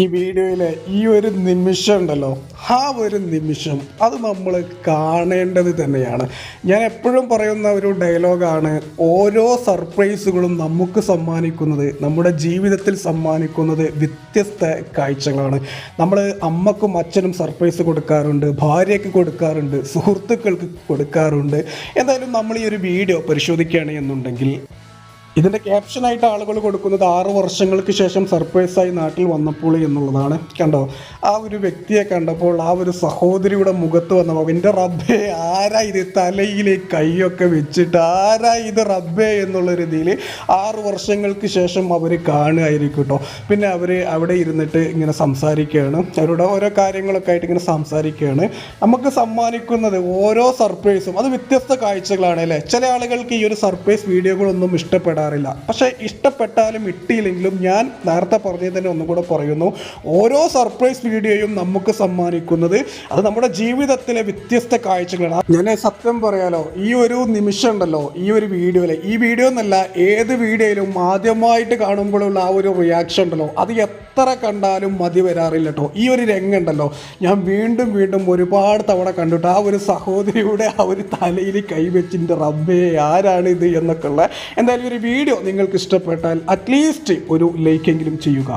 ഈ വീഡിയോയിലെ ഈ ഒരു നിമിഷം ഉണ്ടല്ലോ ആ ഒരു നിമിഷം അത് നമ്മൾ കാണേണ്ടത് തന്നെയാണ്. ഞാൻ എപ്പോഴും പറയുന്ന ഒരു ഡയലോഗാണ് ഓരോ സർപ്രൈസുകളും നമുക്ക് സമ്മാനിക്കുന്നത് നമ്മുടെ ജീവിതത്തിൽ സമ്മാനിക്കുന്നത് വ്യത്യസ്ത കാഴ്ചകളാണ്. നമ്മൾ അമ്മക്കും അച്ഛനും സർപ്രൈസ് കൊടുക്കാറുണ്ട് ഭാര്യയ്ക്ക് കൊടുക്കാറുണ്ട് സുഹൃത്തുക്കൾക്ക് കൊടുക്കാറുണ്ട്. എന്തായാലും നമ്മൾ ഈ ഒരു വീഡിയോ പരിശോധിക്കുകയാണ് എന്നുണ്ടെങ്കിൽ ഇതിന്റെ ക്യാപ്ഷനായിട്ട് ആളുകൾ കൊടുക്കുന്നത് ആറു വർഷങ്ങൾക്ക് ശേഷം സർപ്രൈസായി നാട്ടിൽ വന്നപ്പോൾ എന്നുള്ളതാണ്. കണ്ടോ? ആ ഒരു വ്യക്തിയെ കണ്ടപ്പോൾ ആ ഒരു സഹോദരിയുടെ മുഖത്ത് വന്നപ്പോൾ എന്റെ റബ്ബേ ആരാ ഇത് തലയിൽ കൈയൊക്കെ വെച്ചിട്ട് ആരാ ഇത് റബ്ബേ എന്നുള്ള രീതിയിൽ ആറു വർഷങ്ങൾക്ക് ശേഷം അവർ കാണുകയായിരിക്കും കേട്ടോ. പിന്നെ അവർ അവിടെ ഇരുന്നിട്ട് ഇങ്ങനെ സംസാരിക്കുകയാണ്. അവരുടെ ഓരോ കാര്യങ്ങളൊക്കെ ആയിട്ട് ഇങ്ങനെ സംസാരിക്കുകയാണ്. നമുക്ക് സമ്മാനിക്കുന്നത് ഓരോ സർപ്രൈസും അത് വ്യത്യസ്ത കാഴ്ചകളാണ് അല്ലേ? ചില ആളുകൾക്ക് ഈ ഒരു സർപ്രൈസ് വീഡിയോകളൊന്നും ഇഷ്ടപ്പെടാറില്ല പക്ഷേ ഇഷ്ടപ്പെട്ടാലും ഇട്ടിയില്ലെങ്കിലും ഞാൻ നേരത്തെ തന്നെ ഒന്നും കൂടെ പറയുന്നു. ഓരോ സർപ്രൈസ് വീഡിയോയും നമുക്ക് സമ്മാനിക്കുന്നത് അത് നമ്മുടെ ജീവിതത്തിലെ വ്യത്യസ്ത കാഴ്ചകളാണ്. ഞാൻ സത്യം പറയാലോ ഈ ഒരു നിമിഷം ഉണ്ടല്ലോ ഈ ഒരു വീഡിയോയിൽ ഈ വീഡിയോ എന്നല്ല ഏത് വീഡിയോയിലും ആദ്യമായിട്ട് കാണുമ്പോഴുള്ള ആ ഒരു റിയാക്ഷൻ ഉണ്ടല്ലോ. അത് എത്ര കണ്ടാലും മതി വരാറില്ല കേട്ടോ. ഈ ഒരു രംഗുണ്ടല്ലോ ഞാൻ വീണ്ടും വീണ്ടും ഒരുപാട് തവണ കണ്ടിട്ട് ആ ഒരു സഹോദരിയുടെ ആ ഒരു തലയിൽ കൈവച്ചിന്റെ റബ്ബേ ആരാണിത് എന്നൊക്കെയുള്ള എന്തായാലും ഒരു വീഡിയോ നിങ്ങൾക്ക് ഇഷ്ടപ്പെട്ടാൽ അറ്റ്ലീസ്റ്റ് ഒരു ലൈക്കെങ്കിലും ചെയ്യുക.